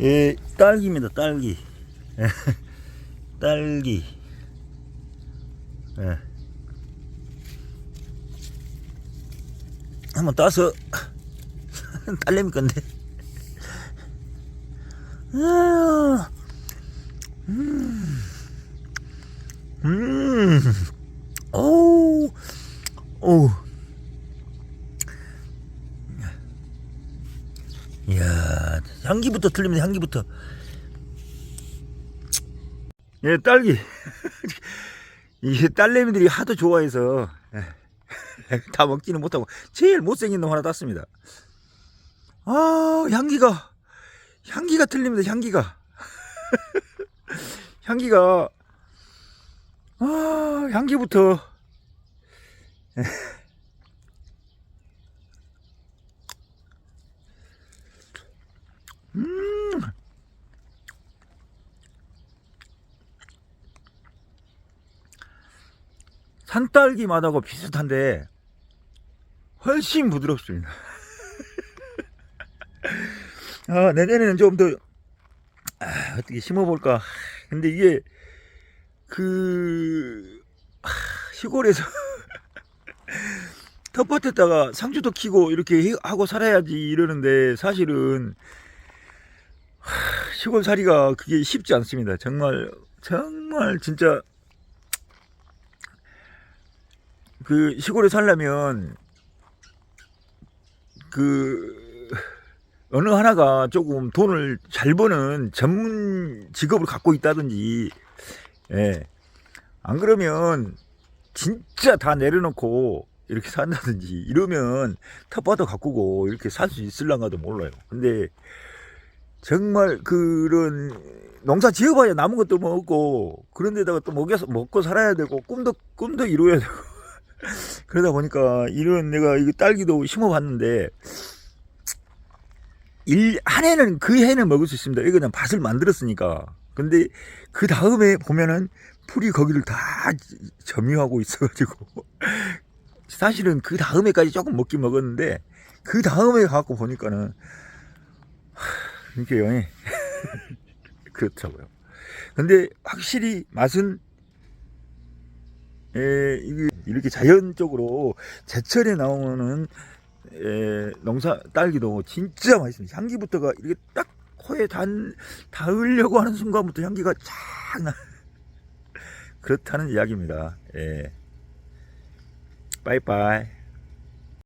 예, 딸기입니다, 딸기. 예, 딸기. 예. 한번 따서 딸내미 건데. 아, 음, 음, 오, 오. 이야, 향기부터 틀립니다, 향기부터. 예, 딸기. 이게 딸내미들이 하도 좋아해서 예, 다 먹지는 못하고 제일 못생긴 놈 하나 땄습니다. 아, 향기가 향기가 틀립니다. 향기가 향기가 아, 향기부터 음. 산딸기 맛하고 비슷한데 훨씬 부드럽습니다. 아, 내년에는 좀 더 아, 어떻게 심어볼까. 근데 이게 그 하, 시골에서 텃밭에다가 상추도 키고 이렇게 해- 하고 살아야지 이러는데 사실은 하, 시골 살이가 그게 쉽지 않습니다. 정말 정말 진짜 그 시골에 살려면 그 어느 하나가 조금 돈을 잘 버는 전문 직업을 갖고 있다든지 예. 안 그러면 진짜 다 내려놓고 이렇게 산다든지 이러면 텃밭도 가꾸고 이렇게 살 수 있을랑가도 몰라요. 근데 정말 그런 농사 지어봐야 남은 것도 뭐 없고 그런 데다가 또 먹여서 먹고 살아야 되고 꿈도 꿈도 이루어야 되고 그러다 보니까 이런 내가 이거 딸기도 심어봤는데 일, 한 해는 그 해는 먹을 수 있습니다. 이거 그냥 밭을 만들었으니까. 근데 그 다음에 보면은 풀이 거기를 다 점유하고 있어가지고 사실은 그 다음에까지 조금 먹긴 먹었는데 그 다음에 갖고 보니까는 영이 그렇더라고요. 근데 확실히 맛은 에, 이게 이렇게 자연적으로 제철에 나오는 에, 농사 딸기도 진짜 맛있습니다. 향기부터가 이렇게 딱 코에 단 닿으려고 하는 순간부터 향기가 쫙 나. 그렇다는 이야기입니다. 예. 빠이빠이.